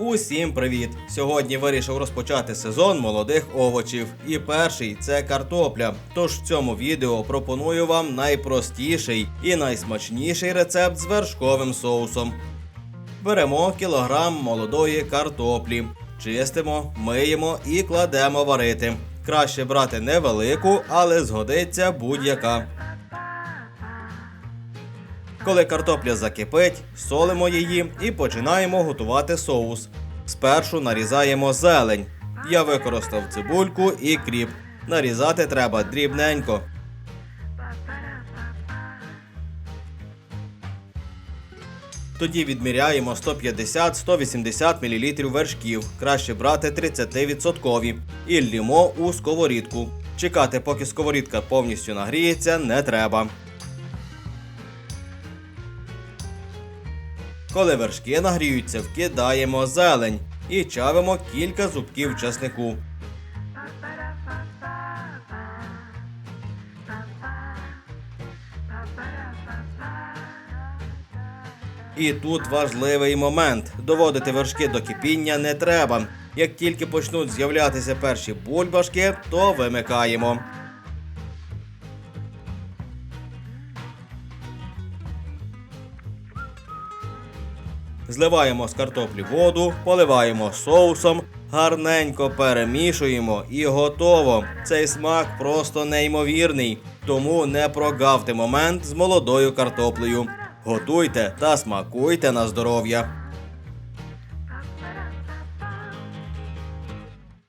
Усім привіт! Сьогодні вирішив розпочати сезон молодих овочів. І перший це картопля. Тож в цьому відео пропоную вам найпростіший і найсмачніший рецепт з вершковим соусом. Беремо кілограм молодої картоплі, чистимо, миємо і кладемо варити. Краще брати невелику, але згодиться будь-яка. Коли картопля закипить, солимо її і починаємо готувати соус. Спершу нарізаємо зелень. Я використав цибульку і кріп. Нарізати треба дрібненько. Тоді відміряємо 150-180 мл вершків. Краще брати 30% і лімо у сковорідку. Чекати, поки сковорідка повністю нагріється, не треба. Коли вершки нагріються, вкидаємо зелень і чавимо кілька зубків чеснику. І тут важливий момент: доводити вершки до кипіння не треба. Як тільки почнуть з'являтися перші бульбашки, то вимикаємо. Зливаємо з картоплі воду, поливаємо соусом, гарненько перемішуємо і готово. Цей смак просто неймовірний. Тому не прогавте момент з молодою картоплею. Готуйте та смакуйте на здоров'я.